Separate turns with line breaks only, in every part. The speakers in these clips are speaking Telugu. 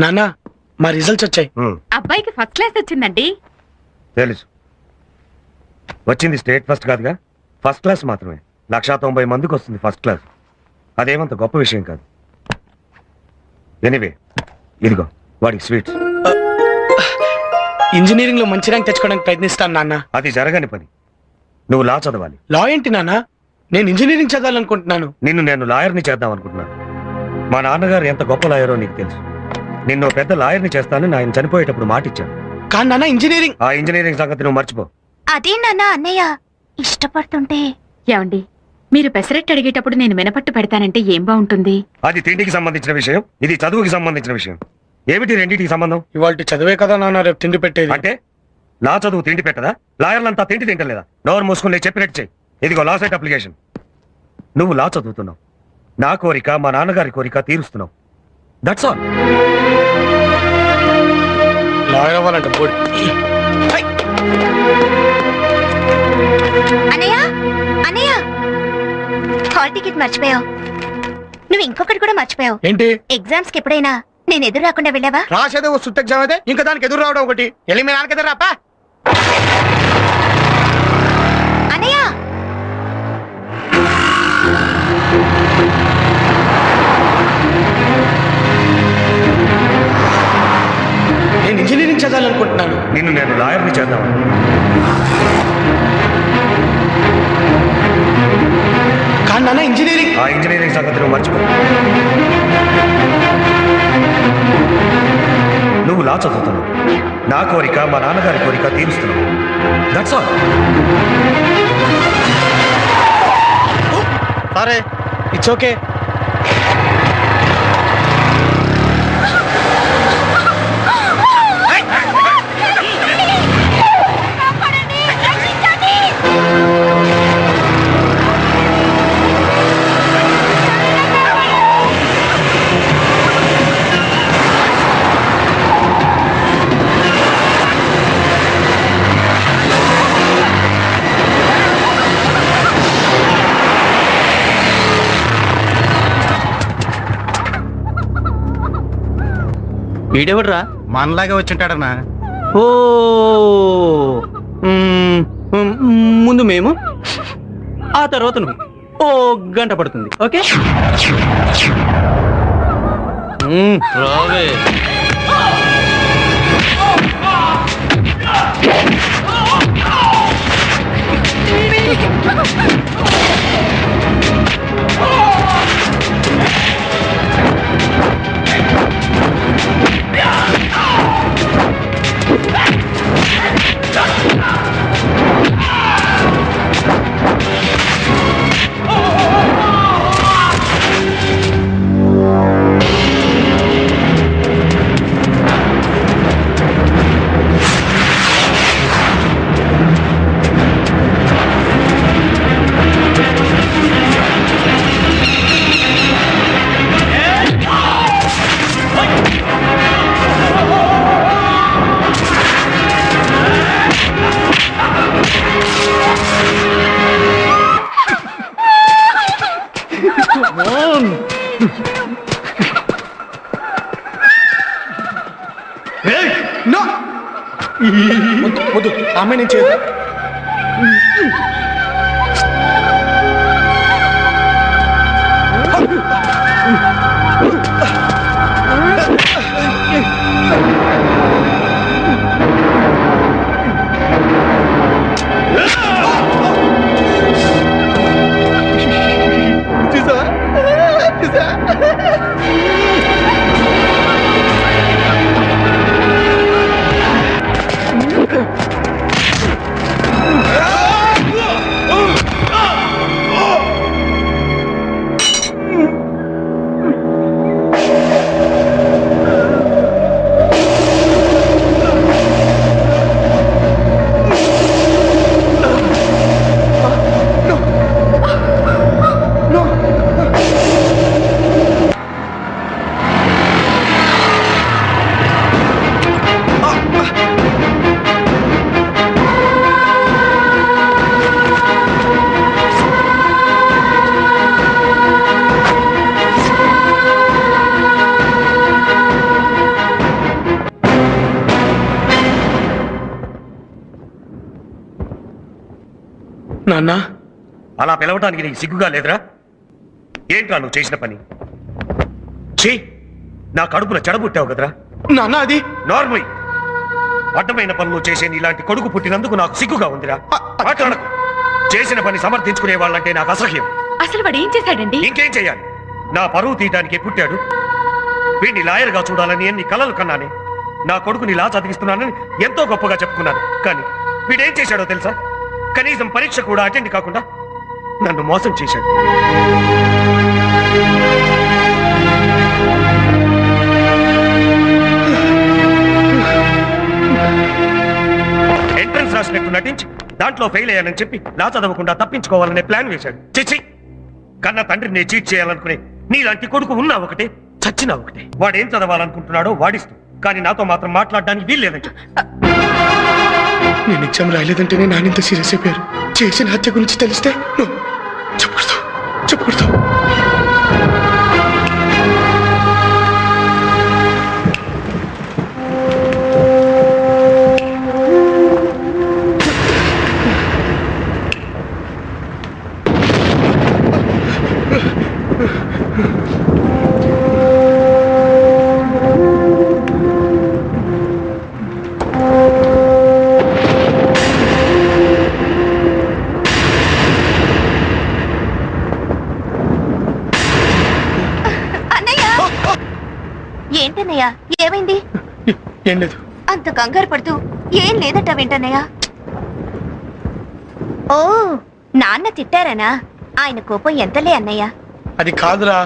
నాన్న మా రిజల్ట్స్ వచ్చాయి.
అబ్బాయికి ఫస్ట్ క్లాస్ వచ్చిందండి.
తెలుసు. వచ్చింది స్టేట్ ఫస్ట్ కాదుగా? ఫస్ట్ క్లాస్ మాత్రమే. లక్షా తొంభై మందికి వస్తుంది ఫస్ట్ క్లాస్. అదేమంత గొప్ప విషయం కాదు. ఎనీవే ఇదిగో వాడికి స్వీట్స్.
ఇంజనీరింగ్లో మంచి ర్యాంక్ తెచ్చుకోవడానికి ప్రయత్నిస్తాను నాన్న.
అది జరగని పని. నువ్వు లా చదవాలి.
లా ఏంటి నాన్న? నేను ఇంజనీరింగ్ చదవాలనుకుంటున్నాను.
నిన్ను నేను లాయర్ని చేద్దాం అనుకుంటున్నాను మా నాన్నగారు ఎంత గొప్ప లాయరో నీకు తెలుసు. నిన్ను పెద్ద లాయర్ని చేస్తానని ఆయన చనిపోయేటప్పుడు మాట ఇచ్చాను
కానీ నాన్న ఇంజనీరింగ్.
ఆ ఇంజనీరింగ్ సంగతి నువ్వు మర్చిపో.
అదే నాన్న అన్నయ్య ఇష్టపడుతుంటే.
ఏమండి మీరు పెసరెట్టు అడిగేటప్పుడు నేను మినపట్టు పెడతానంటే ఏం బాగుంటుంది?
అది తిండికి సంబంధించిన విషయం ఇది చదువుకి సంబంధించిన విషయం. ఏమిటి రెండింటికి సంబంధం?
ఇవాళ చదివే కదా నాన్న రేపు తిండి పెట్టేది.
అంటే? నా చదువు తిండి పెట్టదా? లాయర్లంతా తిండి తింటలేదా? నోరు మూసుకుని నేను చెప్పినట్టు చెయ్యి. ఇదిగో లా సైట్ అప్లికేషన్. నువ్వు లా చదువుతున్నావు. నా కోరిక మా నాన్నగారి కోరిక తీరుస్తున్నావు. దట్స్ ఆల్
లాయర్ అవ్వాలంట బోర్డు
అన్నయ్య! అన్నయ్య! హాల్ టికెట్ మర్చిపోయావు. నువ్వు ఇంకొకటి కూడా మర్చిపోయావు.
ఏంటి?
ఎగ్జామ్స్కి ఎప్పుడైనా నేను ఎదురు రాకుండా వెళ్ళావా?
రాసేదే ఓ సుత్త ఎగ్జామ్ అయితే ఇంకా దానికి ఎదురు రావడం ఒకటి. వెళ్ళి మీ నాన్నకి ఎదురు రాపా. నేను ఇంజనీరింగ్ చదవాలనుకుంటున్నాను
నిన్ను నేను లాయర్ని చేద్దాం
కానీ నాన్న ఇంజనీరింగ్
ఆ ఇంజనీరింగ్ సంగతి నువ్వు మర్చిపో. నువ్వు లా చదువుతున్నావు. నా కోరిక మా నాన్నగారి కోరిక తీరుస్తున్నావు. దట్స్ ఆల్
సరే ఇట్స్ ఓకే
వీడెవడ్రా?
మనలాగే వచ్చింటాడన్నా
ఓ మ్మ్, మ్మ్, ముందు మేము ఆ తర్వాత నువ్వు. ఓ గంట పడుతుంది ఓకే? మ్మ్, రావే.
వద్దు వద్దు. అమ్మాయి నేను చేయదు నాన్న?
అలా పిలవటానికి నీకు సిగ్గుగా లేదురా? ఏంట్రా నువ్వు చేసిన పని? చీ నా కడుపున చెడబుట్టావు కదరా?
నాన్న అది?
నార్మల్. అడ్డమైన పనులు చేసే ఇలాంటి కొడుకు పుట్టినందుకు నాకు సిగ్గుగా ఉందిరా. మాట్లాడకు. చేసిన పని సమర్థించుకునే వాళ్ళంటే నాకు అసహ్యం.
అసలు వాడు ఏం చేశాడండి?
ఇంకేం చెయ్యాలి నా పరువు తీయటానికి పుట్టాడు. వీడిని లాయర్గా చూడాలని ఎన్ని కలలు కన్నానే. నా కొడుకుని ఇలా చదివిస్తున్నానని ఎంతో గొప్పగా చెప్పుకున్నాను. కానీ వీడేం చేశాడో తెలుసా? కనీసం పరీక్ష కూడా అటెండ్ కాకుండా నన్ను మోసం చేశాడు. ఎంట్రన్స్ రాసినట్టు నటించి దాంట్లో ఫెయిల్ అయ్యానని చెప్పి నా చదవకుండా తప్పించుకోవాలనే ప్లాన్ వేశాడు. చిచి కన్న తండ్రిని చీట్ చేయాలనుకునే నీలాంటి కొడుకు ఉన్నా ఒకటే చచ్చినా ఒకటే. వాడేం చదవాలనుకుంటున్నాడో వాడిస్తూ కానీ నాతో మాత్రం మాట్లాడడానికి వీల్లేదంటే
నేను ఎగ్జామ్ రాయలేదంటేనే నానింత సీరియస్ అయిపోయారు. చేసిన హత్య గురించి తెలిస్తే నువ్వు చెప్పకూడదు. చెప్పకూడదు.
అన్నయ్య కంగారు పడుతూ ఏం లేదట వెంటన్నయ్య. ఓ నాన్న తిట్టారనా? ఆయన కోపం ఎంతలే అన్నయ్య.
అది కాదురా.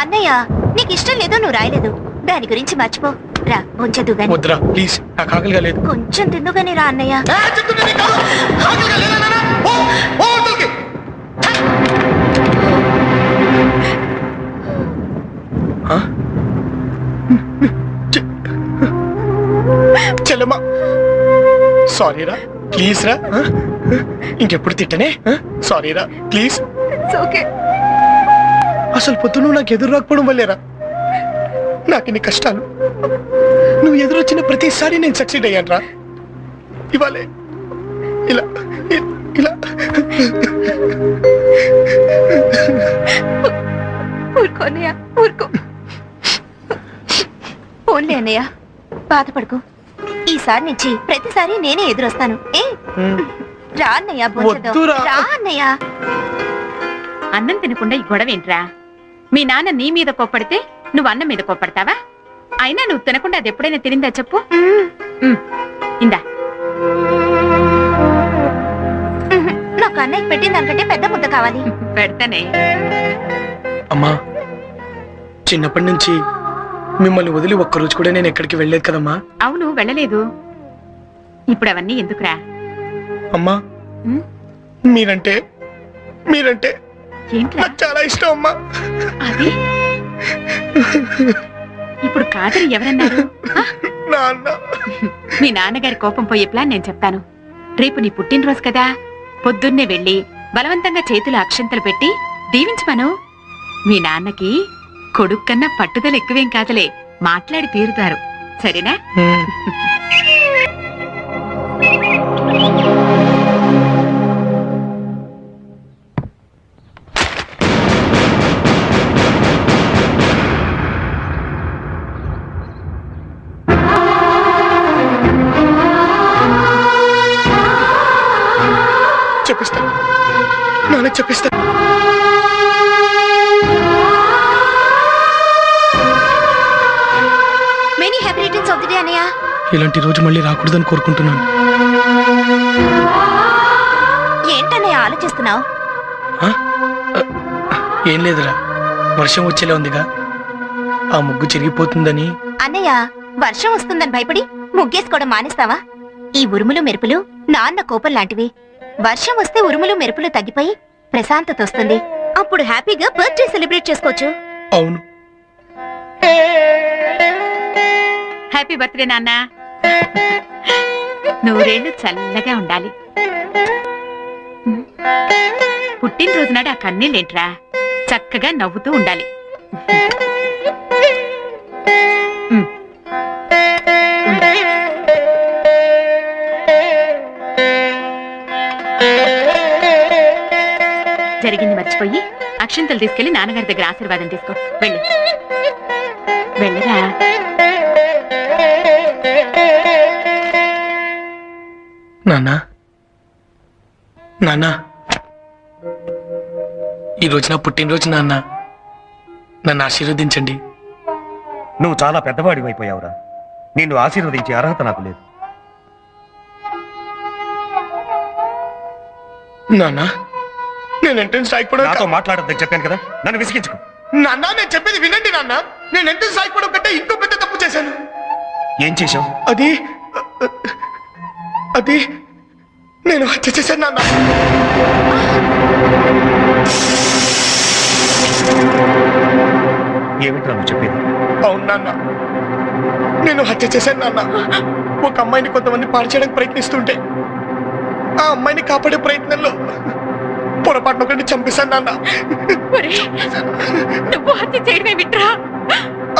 అన్నయ్య నీకు ఇష్టం లేదో నువ్వు రాయలేదు. దాని గురించి మర్చిపో. రా ఉంచదు గాని.
వద్దురా ప్లీజ్ నాకు ఆకలిగా లేదు.
కొంచెం తిందుగాని రా అన్నయ్య?
సారీరా ప్లీజ్ రా? ఇంకెప్పుడు తిట్టనే? సారీరా ప్లీజ్
ఓకే
అసలు పొద్దు నువ్వు నాకు ఎదురు రాకపోవడం వల్లేరా నాకు ఇన్ని కష్టాలు. నువ్వు ఎదురొచ్చిన ప్రతిసారి నేను సక్సీడ్ అయ్యాను రా. ఇవాళే ఇలా ఇలా.
ఊరుకో అన్నయ్య ఊరుకో. ఓన్లీ అన్నయ్య బాధపడుకో. ఈసారి నుంచి ప్రతిసారి నేనే ఎదురొస్తాను. ఏ? రా అన్నయ్య.
వద్దురా.
రా అన్నయ్య.
అన్నం తినకుండా ఈ గొడవ ఏంట్రా మీ నాన్న నీ మీద కోప్పడితే నువ్వు అన్నం మీద కోప్పడతావా? అయినా నువ్వు తినకుండా అది ఎప్పుడైనా తినిందా చెప్పు?
మ్మ్.
ఉమ్, ఇందా.
మ్మ్. నాకు అన్నయ్య పెట్టిన దానికంటే పెద్ద ముద్ద కావాలి.
పెడతానే.
అమ్మా చిన్నప్పటి నుంచి మిమ్మల్ని వదిలి ఒక్కరోజు కూడా నేను ఎక్కడికి వెళ్ళలేదు కదమ్మా.
అవును వెళ్ళలేదు. ఇప్పుడు అవన్నీ ఎందుకురా?
అమ్మా
ఉమ్,
మీరంటే మీరంటే
ఏంట్రా?
నాకు చాలా ఇష్టం అమ్మా.
అది? ఇప్పుడు కాదని ఎవరన్నారు? ఆ?
నాన్న.
మీ నాన్నగారి కోపం పోయే ప్లాన్ నేను చెప్తాను. రేపు నీ పుట్టినరోజు కదా. పొద్దున్నే వెళ్ళి బలవంతంగా చేతులు అక్షంతలు పెట్టి దీవించమను. మీ నాన్నకి కొడుకు కన్నా పట్టుదల ఎక్కువేం కాదులే. మాట్లాడి తీరుతారు. సరేనా?
చెప్పిస్తా. నాన్న చెప్పిస్తా. ఇలాంటి రోజు మళ్ళీ రాకూడదని కోరుకుంటున్నాను.
ఏంటన్నయ్య ఆలోచిస్తున్నావు?
ఏం లేదురా. వర్షం వచ్చేలా ఉందిగా. ఆ ముగ్గు చిరిగిపోతుందని.
అన్నయ్య వర్షం వస్తుందని భయపడి ముగ్గేసుకోవడం మానేస్తావా? ఈ ఉరుములు మెరుపులు నాన్న కోపం లాంటివి. వర్షం వస్తే ఉరుములు మెరుపులు తగ్గిపోయి ప్రశాంతత వస్తుంది. అప్పుడు హ్యాపీగా బర్త్డే సెలబ్రేట్ చేసుకోవచ్చు.
అవును.
హ్యాపీ బర్త్డే నాన్న. నూరేళ్ళు చల్లగా ఉండాలి. పుట్టినరోజు నాడు ఆ కన్నీళ్ళేంట్రా? చక్కగా నవ్వుతూ ఉండాలి. జరిగింది మర్చిపోయి అక్షంతలు తీసుకెళ్ళి నాన్నగారి దగ్గర ఆశీర్వాదం తీసుకో. వెళ్ళి. వెళ్ళరా?
నాన్న. నాన్న. ఈ రోజు నా పుట్టినరోజు నాన్న. నన్ను ఆశీర్వదించండి.
నువ్వు చాలా పెద్దవాడివి అయిపోయావురా నిన్ను ఆశీర్వదించే అర్హత నాకు లేదు.
నాన్న నేను ఎంట్రెన్స్ రాయకపోవడం
నాతో మాట్లాడొద్దని చెప్పాను కదా? నన్ను విసిగించుకో.
నాన్న నేను చెప్పేది వినండి నాన్న. నేను ఎంట్రెన్స్ రాయకపోవడం కంటే ఇంకో పెద్ద తప్పు చేశాను.
ఏం చేశావు?
అది అది నేను హత్య చేశాను నాన్న.
ఏమిట్రా నువ్వు చెప్పేది?
అవును నాన్న. నేను హత్య చేశాను నాన్న. ఒక అమ్మాయిని కొంతమంది పాడు చేయడానికి ప్రయత్నిస్తుంటే ఆ అమ్మాయిని కాపాడే ప్రయత్నంలో పొరపాటున ఒకరిని చంపేశాను నాన్న.
నువ్వు హత్య చేయడమే విట్రా.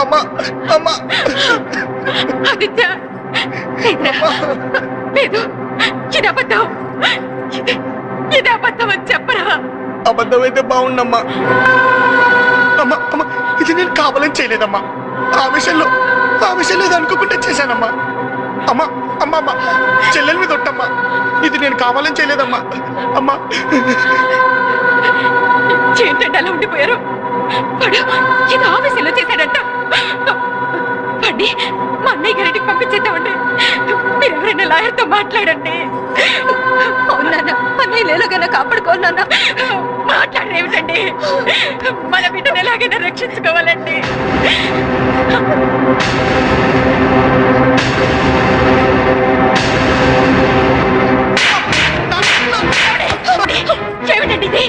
అమ్మా అమ్మా.
ఆదిత్య లేదురా. లేదు. ఇది అబద్ధం. ఇది- ఇది అబద్ధం అని చెప్పరా?
అబద్ధమైతే బాగుండమ్మా. అమ్మా అమ్మా ఇది నేను కావాలని చేయలేదమ్మా. ఆ విషయంలో ఆ విషయంలో ఇది అనుకోకుండా చేశానమ్మా. అమ్మా అమ్మా అమ్మా. చెల్లెల మీద ఒట్టమ్మా. ఇది నేను కావాలని చేయలేదమ్మా. అమ్మా.
ఏంటంటే అలా ఉండిపోయారు? వాడు ఇది ఆఫీసులో చేశాడంట. వాడిని మా అన్నయ్య గారింటికి పంపించేద్దామండి. మీరు ఎవరైనా లాయర్తో మాట్లాడండి. అవునా అన్నయ్య లేలుగా కాపాడుకోనా మాట్లాడేమిటండి మన బిడ్డను ఎలాగైనా రక్షించుకోవాలండి. ఏమిటండి ఇది?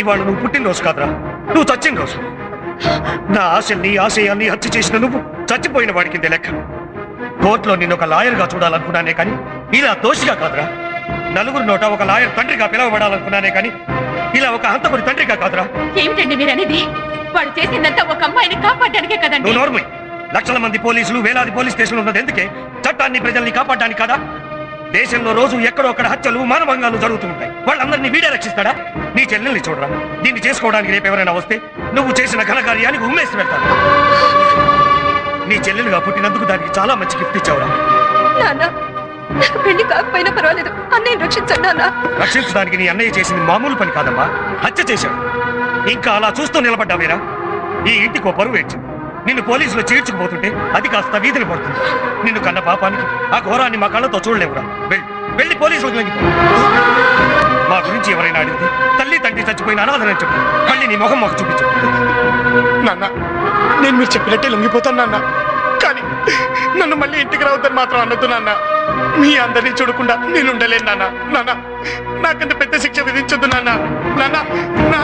ఇవాళ నువ్వు పుట్టినరోజు కాదురా. నువ్వు చచ్చిన రోజు. నా ఆశల్ని ఆశయాల్ని హత్య చేసిన నువ్వు చచ్చిపోయిన వాడి కింద లెక్క. కోర్టులో నిన్ను ఒక లాయర్గా చూడాలనుకున్నానే కానీ ఇలా దోషిగా కాదురా. నలుగురు నోట ఒక లాయర్ తండ్రిగా పిలవబడాలనుకున్నానే కానీ ఇలా ఒక హంతకుడి తండ్రిగా కాదురా.
ఏమిటండి మీరు అనేది వాడు చేసిందంతా ఒక అమ్మాయిని కాపాడడానికే కదండి.
నువ్వు నోర్మై. లక్షల మంది పోలీసులు వేలాది పోలీస్ స్టేషన్లు ఉన్నది ఎందుకే? చట్టాన్ని ప్రజల్ని కాపాడడానికి కాదా? దేశంలో రోజు ఎక్కడో అక్కడ హత్యలు మానభంగాలు జరుగుతూ ఉంటాయి. వాళ్ళందరినీ వీడే రక్షిస్తాడా? నీ చెల్లెల్ని చూడరా. దీన్ని చేసుకోవడానికి రేపు ఎవరైనా వస్తే నువ్వు చేసిన ఘనకార్యానికి ఉమ్మేసి వెళ్తాను నీ చెల్లెలుగా పుట్టినందుకు దానికి చాలా మంచి గిఫ్ట్ ఇచ్చావురా.
పెళ్ళి కాకపోయినా పర్వాలేదు. అన్నయ్య రక్షించండి నాన్న.
రక్షించడానికి నీ అన్నయ్య చేసింది మామూలు పని కాదమ్మా. హత్య చేశాడు. ఇంకా అలా చూస్తూ నిలబడ్డావేరా? ఈ ఇంటికి ఓ పరువు ఏడ్చింది. నిన్ను పోలీసులు చీడ్చుకుపోతుంటే అది కాస్త వీధిని పడుతుంది. నిన్ను కన్న పాపానికి ఆ ఘోరాన్ని మా కళ్ళతో చూడలేవురా. వెళ్ళి వెళ్ళి పోలీసులకు లొంగిపో మా గురించి ఎవరైనా అడిగితే తల్లి తండ్రి చచ్చిపోయిన అనాథనని చెప్పు. మళ్ళీ నీ ముఖం మాకు చూపించు.
నాన్న నేను మీరు చెప్పినట్టే లొంగిపోతాను నాన్న. కానీ నన్ను మళ్ళీ ఇంటికి రావద్దని మాత్రం అనొద్దు నాన్న. మీ అందరినీ చూడకుండా నేను ఉండలేను నాన్న. నాన్న నాకంత పెద్ద శిక్ష విధించొద్దు నాన్న. నాన్న నాన్న